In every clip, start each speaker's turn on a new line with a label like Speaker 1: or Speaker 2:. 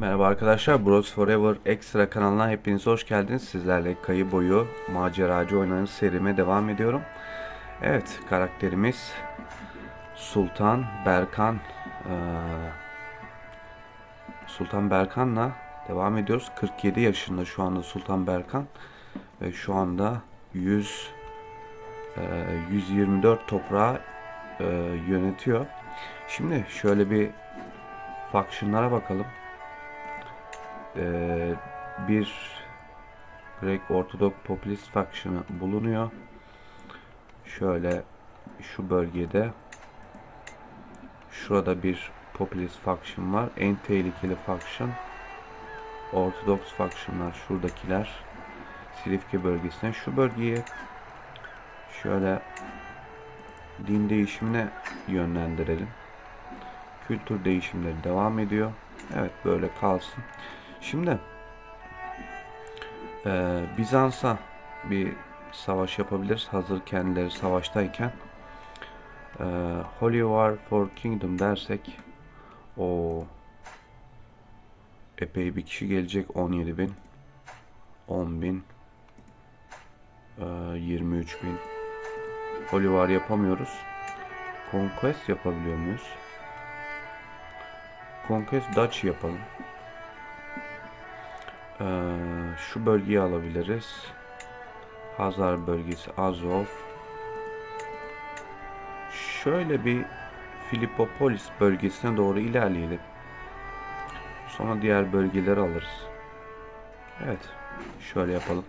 Speaker 1: Merhaba arkadaşlar, Bros Forever Extra kanalına hepiniz hoş geldiniz. Sizlerle kayı boyu maceracı oynanış serime devam ediyorum. Evet, karakterimiz Sultan Berkan. Sultan Berkan'la devam ediyoruz. 47 yaşında şu anda Sultan Berkan ve şu anda 100 e, 124 toprağı yönetiyor. Şimdi şöyle bir faction'lara bakalım. Ee, bir Grek Ortodok Popülist Faction'ı bulunuyor. Şöyle şu bölgede şurada bir Popülist Faction var. En tehlikeli faction Ortodoks Faction'lar şuradakiler Silifke bölgesine. Şu bölgeyi şöyle din değişimine yönlendirelim. Kültür değişimleri devam ediyor. Evet böyle kalsın. Şimdi e, Bizans'a bir savaş yapabiliriz. Hazır kendileri savaştayken. E, Holy War for Kingdom dersek o epey bir kişi gelecek. 17 bin 10 bin e, 23 bin Holy War yapamıyoruz. Conquest yapabiliyor muyuz? Conquest Dutch yapalım. Ee, şu bölgeyi alabiliriz. Hazar bölgesi Azov. Şöyle bir Filipopolis bölgesine doğru ilerleyelim. Sonra diğer bölgeleri alırız. Evet. Şöyle yapalım.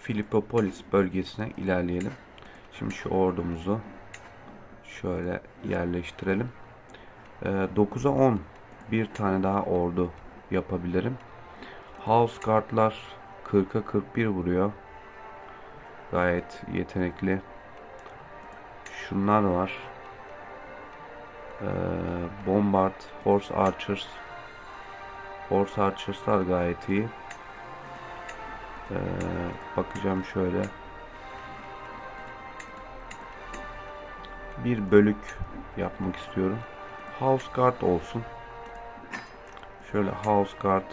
Speaker 1: Filipopolis bölgesine ilerleyelim. Şimdi şu ordumuzu şöyle yerleştirelim. Ee, 9'a 10 bir tane daha ordu yapabilirim. House Guard'lar 40'a 41 vuruyor. Gayet yetenekli. Şunlar var. Ee, Bombard, Horse Archers. Horse Archers'lar gayet iyi. Ee, bakacağım şöyle. Bir bölük yapmak istiyorum. House Guard olsun. Şöyle House Guard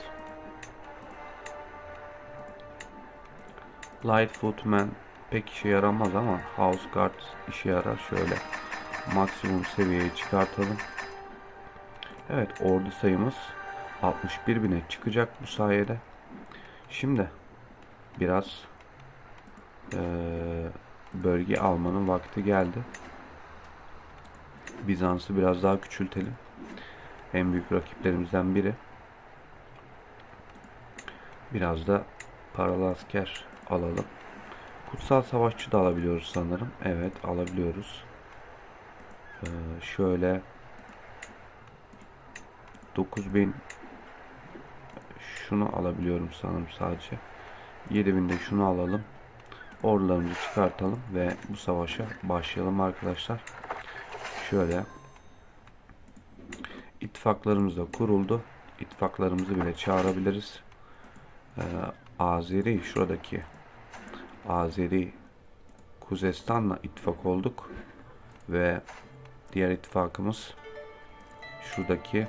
Speaker 1: Light Footman pek işe yaramaz ama House Guard işe yarar. Şöyle maksimum seviyeye çıkartalım. Evet ordu sayımız 61 bine çıkacak bu sayede. Şimdi biraz e, bölge almanın vakti geldi. Bizans'ı biraz daha küçültelim. En büyük rakiplerimizden biri. Biraz da paralı asker alalım. Kutsal savaşçı da alabiliyoruz sanırım. Evet alabiliyoruz. Ee, şöyle 9000 şunu alabiliyorum sanırım sadece. 7000 de şunu alalım. Ordularımızı çıkartalım ve bu savaşa başlayalım arkadaşlar. Şöyle ittifaklarımız da kuruldu. İttifaklarımızı bile çağırabiliriz. Ee, Azeri şuradaki Azeri Kuzestan'la ittifak olduk ve diğer ittifakımız şuradaki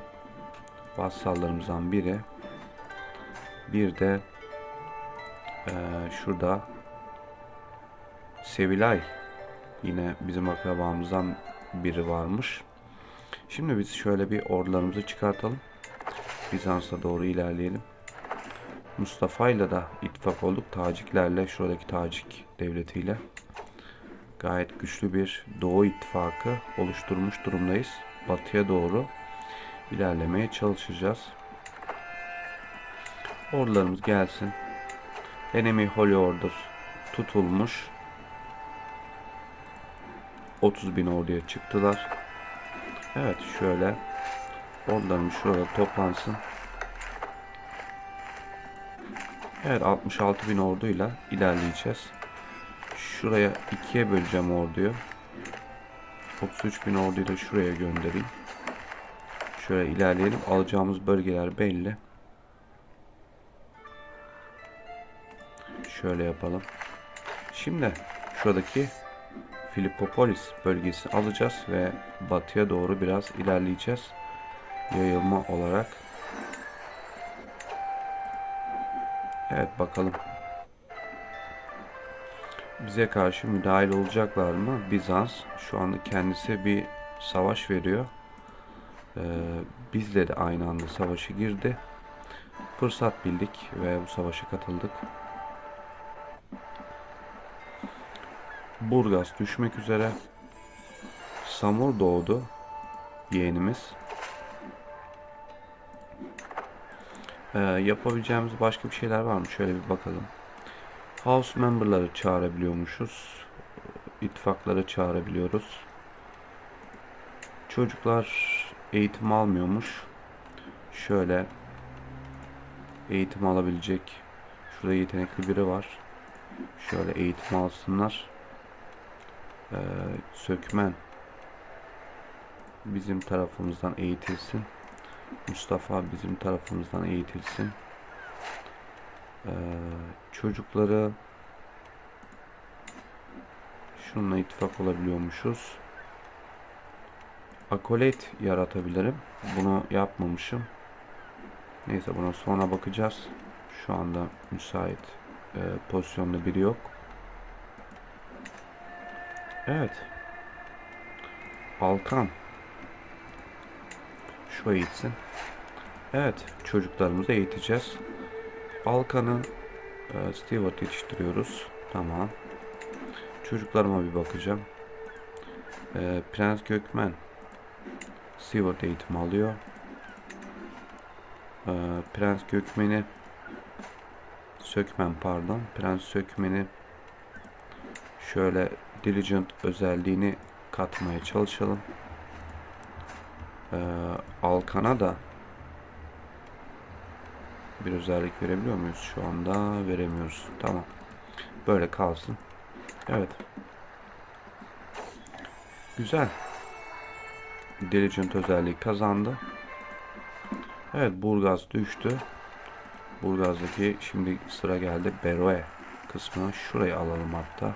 Speaker 1: vassallarımızdan biri bir de e, şurada Sevilay yine bizim akrabamızdan biri varmış. Şimdi biz şöyle bir ordularımızı çıkartalım. Bizans'a doğru ilerleyelim. Mustafa ile de ittifak olduk. Taciklerle, şuradaki Tacik devletiyle. Gayet güçlü bir Doğu ittifakı oluşturmuş durumdayız. Batıya doğru ilerlemeye çalışacağız. Ordularımız gelsin. Enemy Holy Order tutulmuş. 30 bin orduya çıktılar. Evet şöyle ordularımız şurada toplansın. Evet 66 bin orduyla ilerleyeceğiz. Şuraya ikiye böleceğim orduyu. 33 bin orduyu da şuraya göndereyim. Şöyle ilerleyelim. Alacağımız bölgeler belli. Şöyle yapalım. Şimdi şuradaki Filipopolis bölgesini alacağız ve batıya doğru biraz ilerleyeceğiz. yayılma olarak. Evet bakalım. Bize karşı müdahil olacaklar mı? Bizans şu anda kendisi bir savaş veriyor. Ee, bizle de aynı anda savaşa girdi. Fırsat bildik ve bu savaşa katıldık. Burgaz düşmek üzere. Samur doğdu. Yeğenimiz. Ee, yapabileceğimiz başka bir şeyler var mı? Şöyle bir bakalım. House member'ları çağırabiliyormuşuz. İttifakları çağırabiliyoruz. Çocuklar eğitim almıyormuş. Şöyle eğitim alabilecek şurada yetenekli biri var. Şöyle eğitim alsınlar. Ee, sökmen bizim tarafımızdan eğitilsin. Mustafa bizim tarafımızdan eğitilsin. Ee, çocukları şununla ittifak olabiliyormuşuz. Akolet yaratabilirim. Bunu yapmamışım. Neyse buna sonra bakacağız. Şu anda müsait e, pozisyonda biri yok. Evet. Alkan. Şu eğitsin. Evet. Çocuklarımızı eğiteceğiz. Alkan'ı e, Stewart yetiştiriyoruz. Tamam. Çocuklarıma bir bakacağım. E, Prens Gökmen Stewart eğitim alıyor. E, Prens Gökmen'i Sökmen pardon. Prens Sökmen'i şöyle Diligent özelliğini katmaya çalışalım. Ee, Alkan'a da bir özellik verebiliyor muyuz? Şu anda veremiyoruz. Tamam. Böyle kalsın. Evet. Güzel. Diligent özelliği kazandı. Evet Burgaz düştü. Burgaz'daki şimdi sıra geldi Beroe kısmına. Şurayı alalım hatta.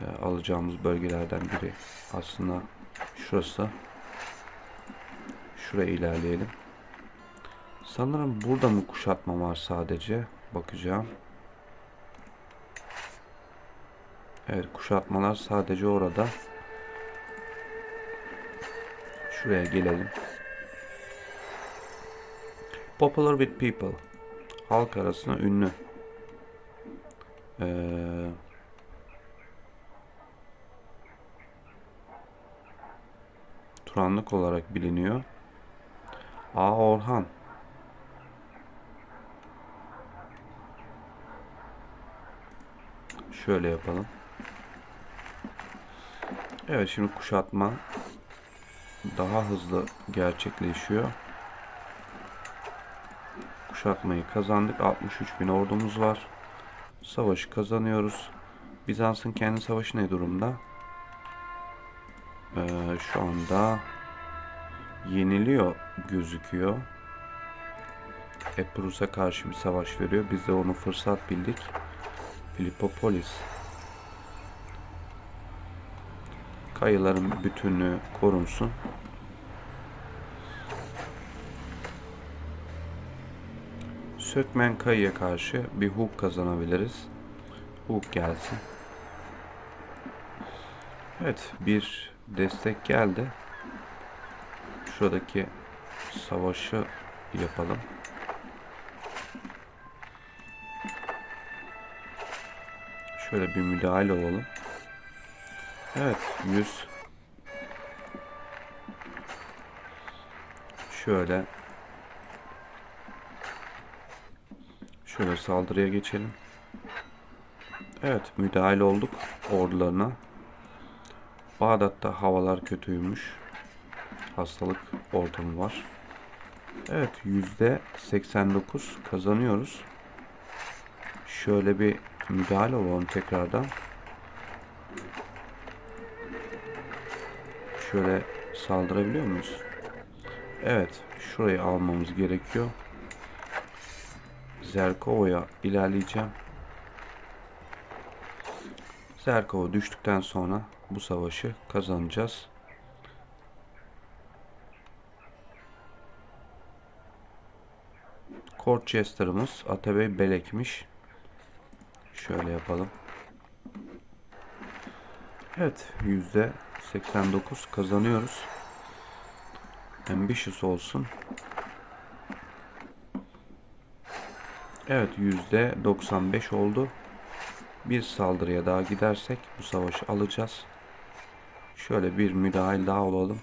Speaker 1: Ee, alacağımız bölgelerden biri aslında şurası. Şuraya ilerleyelim. Sanırım burada mı kuşatma var sadece? Bakacağım. Evet kuşatmalar sadece orada. Şuraya gelelim. Popular with people. Halk arasında ünlü. Ee, Turanlık olarak biliniyor. A. Orhan. Şöyle yapalım. Evet şimdi kuşatma daha hızlı gerçekleşiyor. Kuşatmayı kazandık. 63 bin ordumuz var. Savaşı kazanıyoruz. Bizans'ın kendi savaşı ne durumda? Şu anda yeniliyor gözüküyor. Eprus'a karşı bir savaş veriyor. Biz de onu fırsat bildik. Filipopolis. Kayıların bütünlüğü korunsun. Sökmen kayıya karşı bir hook kazanabiliriz. Hook gelsin. Evet bir destek geldi. Şuradaki savaşı yapalım. Şöyle bir müdahale olalım. Evet 100 Şöyle Şöyle saldırıya geçelim. Evet müdahale olduk ordularına. Bağdat'ta havalar kötüymüş. Hastalık ortamı var. Evet yüzde 89 kazanıyoruz. Şöyle bir müdahale olalım tekrardan. Şöyle saldırabiliyor muyuz? Evet şurayı almamız gerekiyor. Zerkova'ya ilerleyeceğim. Zerkova düştükten sonra bu savaşı kazanacağız. Corchester'ımız Atabey Belek'miş. Şöyle yapalım. Evet yüzde 89 kazanıyoruz. Ambitious olsun. Evet yüzde 95 oldu. Bir saldırıya daha gidersek bu savaşı alacağız. Şöyle bir müdahil daha olalım.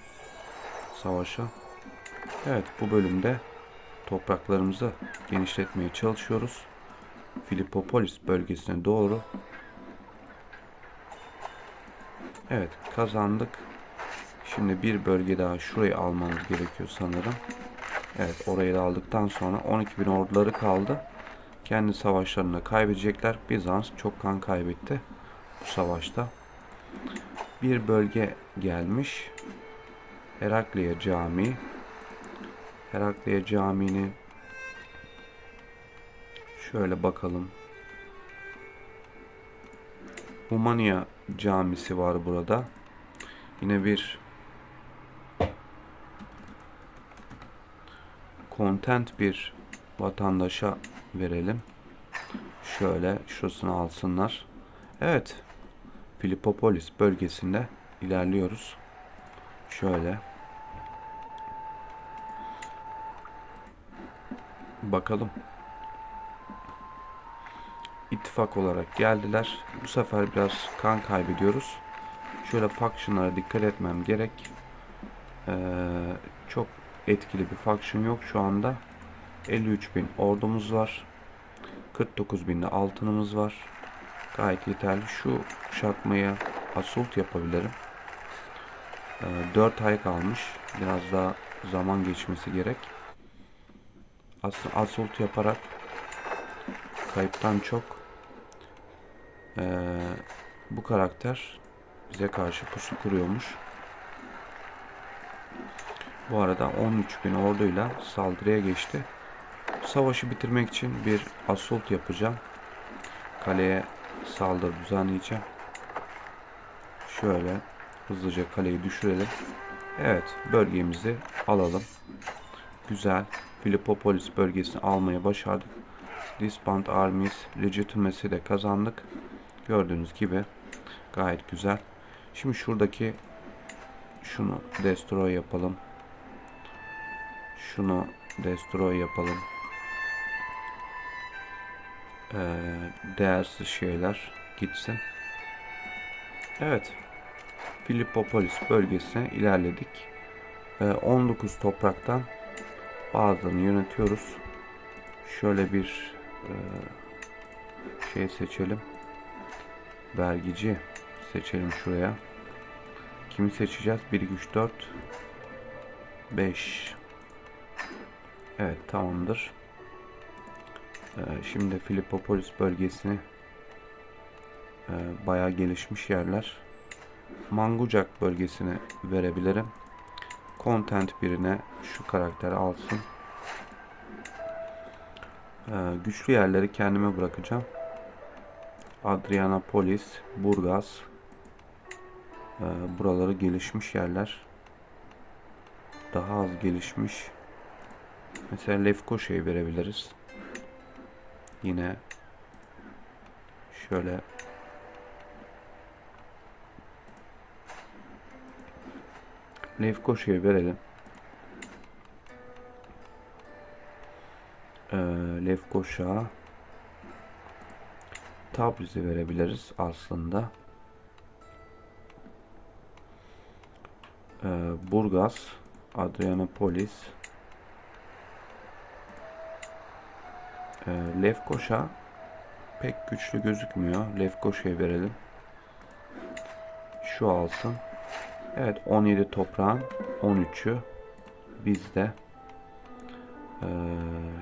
Speaker 1: Savaşa. Evet bu bölümde topraklarımızı genişletmeye çalışıyoruz. Filipopolis bölgesine doğru. Evet kazandık. Şimdi bir bölge daha şurayı almamız gerekiyor sanırım. Evet orayı da aldıktan sonra 12.000 orduları kaldı. Kendi savaşlarını kaybedecekler. Bizans çok kan kaybetti bu savaşta. Bir bölge gelmiş. Herakliye Camii. Herakliye Camii'ni şöyle bakalım. Humania Camisi var burada. Yine bir content bir vatandaşa verelim. Şöyle şurasını alsınlar. Evet. Filipopolis bölgesinde ilerliyoruz. Şöyle. Bakalım. İttifak olarak geldiler. Bu sefer biraz kan kaybediyoruz. Şöyle faction'lara dikkat etmem gerek. Ee, çok etkili bir faction yok şu anda. 53 bin ordumuz var. 49 binli altınımız var. Gayet yeterli. Şu kuşatmaya assault yapabilirim. Ee, 4 ay kalmış. Biraz daha zaman geçmesi gerek. Aslında assault yaparak kayıptan çok ee, bu karakter bize karşı pusu kuruyormuş. Bu arada 13 bin orduyla saldırıya geçti. Savaşı bitirmek için bir assault yapacağım. Kaleye saldırı düzenleyeceğim. Şöyle hızlıca kaleyi düşürelim. Evet bölgemizi alalım. Güzel. Filipopolis bölgesini almayı başardık. Disband Armies Legitimacy de kazandık. Gördüğünüz gibi gayet güzel. Şimdi şuradaki şunu destroy yapalım. Şunu destroy yapalım. Ee, değersiz şeyler gitsin. Evet. Filipopolis bölgesine ilerledik. Ee, 19 topraktan bazılarını yönetiyoruz. Şöyle bir e, şey seçelim. Vergici seçelim şuraya. Kimi seçeceğiz? 1, 2, 3, 4, 5. Evet tamamdır. Ee, şimdi Filipopolis bölgesini e, bayağı gelişmiş yerler. Mangucak bölgesini verebilirim. Content birine şu karakter alsın. Ee, güçlü yerleri kendime bırakacağım. Adrianapolis, Burgaz. Ee, buraları gelişmiş yerler. Daha az gelişmiş. Mesela Lefkoşa'yı verebiliriz. Yine şöyle Lefkoşa'yı verelim. Ee, Lefkoşa Tabriz'i verebiliriz aslında. Ee, Burgaz Adrianopolis E, Lefkoşa pek güçlü gözükmüyor. Lefkoşa'ya verelim. Şu alsın. Evet 17 toprağın 13'ü bizde. Ee,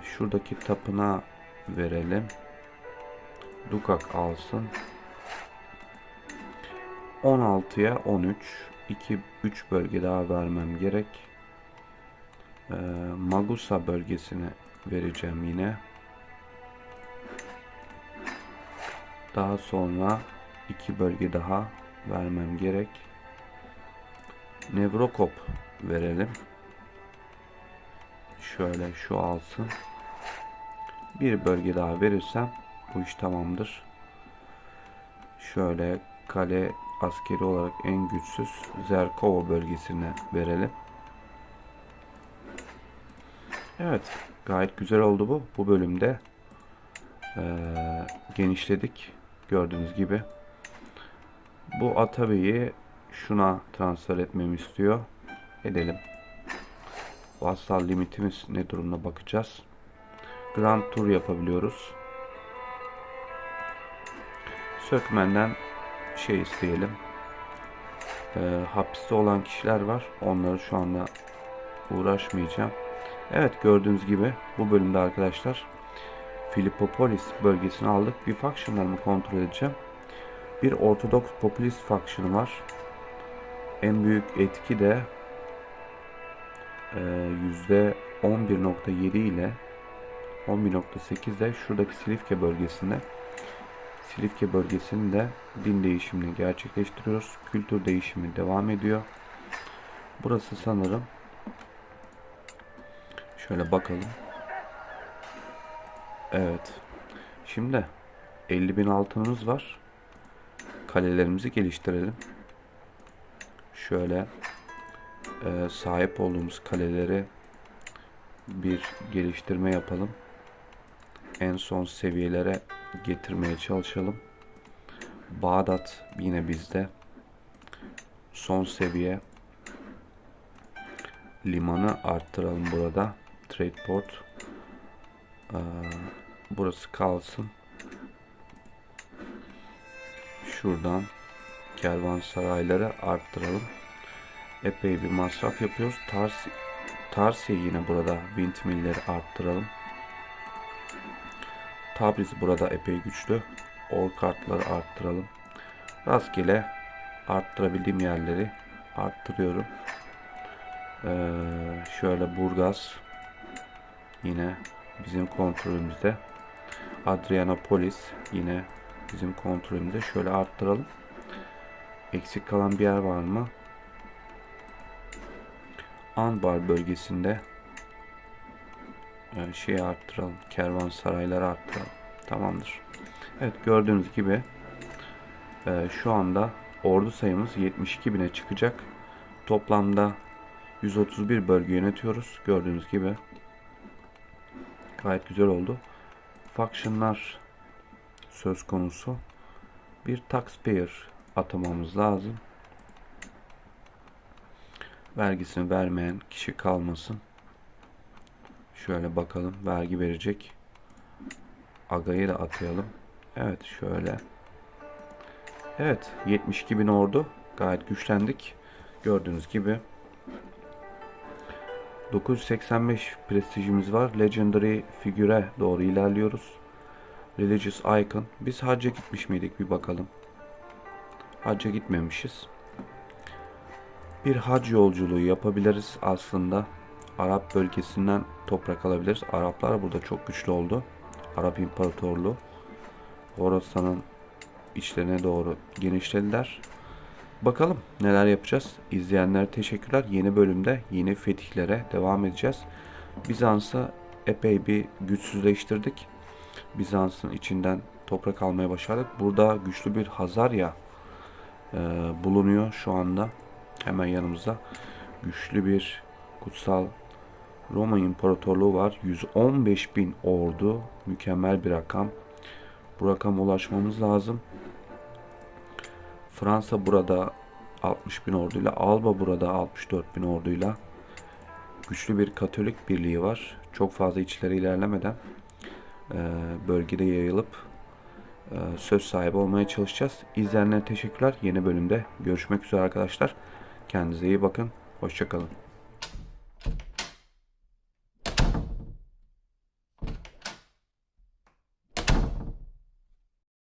Speaker 1: şuradaki tapına verelim. Dukak alsın. 16'ya 13. 2 3 bölge daha vermem gerek. Ee, Magusa bölgesine vereceğim yine. Daha sonra iki bölge daha vermem gerek. Nevrokop verelim. Şöyle şu alsın. Bir bölge daha verirsem bu iş tamamdır. Şöyle kale askeri olarak en güçsüz Zerkova bölgesine verelim. Evet, gayet güzel oldu bu. Bu bölümde eee, genişledik. Gördüğünüz gibi. Bu Atabe'yi şuna transfer etmemi istiyor. Edelim. Vassal limitimiz ne durumda bakacağız. Grand Tour yapabiliyoruz. Sökmen'den şey isteyelim. Ee, hapiste olan kişiler var. Onları şu anda uğraşmayacağım. Evet gördüğünüz gibi bu bölümde arkadaşlar Filipopolis bölgesini aldık. Bir factionlarımı kontrol edeceğim. Bir Ortodoks Popülist faction'ı var. En büyük etki de e, %11.7 ile 11.8 de şuradaki Silifke bölgesinde Silifke bölgesinde din değişimini gerçekleştiriyoruz. Kültür değişimi devam ediyor. Burası sanırım şöyle bakalım. Evet. Şimdi 50 bin altınımız var. Kalelerimizi geliştirelim. Şöyle e, sahip olduğumuz kaleleri bir geliştirme yapalım. En son seviyelere getirmeye çalışalım. Bağdat yine bizde. Son seviye limanı arttıralım burada. Trade port. Ee, burası kalsın. Şuradan kervansarayları arttıralım. Epey bir masraf yapıyoruz. Tarsi, Tarsiye yine burada windmillleri arttıralım. Tabriz burada epey güçlü. Or kartları arttıralım. Rastgele arttırabildiğim yerleri arttırıyorum. Ee, şöyle Burgaz yine bizim kontrolümüzde. Adrianopolis yine bizim kontrolümüzde. Şöyle arttıralım. Eksik kalan bir yer var mı? Anbar bölgesinde yani şeyi arttıralım. Kervansarayları arttıralım. Tamamdır. Evet gördüğünüz gibi e, şu anda ordu sayımız 72 bine çıkacak. Toplamda 131 bölge yönetiyoruz. Gördüğünüz gibi gayet güzel oldu. Factionlar söz konusu. Bir taxpayer atamamız lazım. Vergisini vermeyen kişi kalmasın. Şöyle bakalım. Vergi verecek. Aga'yı da atayalım. Evet şöyle. Evet 72 bin ordu. Gayet güçlendik. Gördüğünüz gibi. 985 prestijimiz var. Legendary figüre doğru ilerliyoruz. Religious Icon. Biz hacca gitmiş miydik bir bakalım. Hacca gitmemişiz. Bir hac yolculuğu yapabiliriz aslında. Arap bölgesinden toprak alabiliriz. Araplar burada çok güçlü oldu. Arap İmparatorluğu. Horasan'ın içlerine doğru genişlediler. Bakalım neler yapacağız. İzleyenlere teşekkürler. Yeni bölümde yeni fetihlere devam edeceğiz. Bizans'ı epey bir güçsüzleştirdik. Bizans'ın içinden toprak almaya başardık. Burada güçlü bir Hazarya e, bulunuyor şu anda. Hemen yanımızda. Güçlü bir kutsal Roma İmparatorluğu var. 115 bin ordu. Mükemmel bir rakam. Bu rakama ulaşmamız lazım. Fransa burada 60 bin orduyla, Alba burada 64 bin orduyla güçlü bir Katolik birliği var. Çok fazla içleri ilerlemeden e, bölgede yayılıp e, söz sahibi olmaya çalışacağız. İzleyenlere teşekkürler. Yeni bölümde görüşmek üzere arkadaşlar. Kendinize iyi bakın. Hoşçakalın.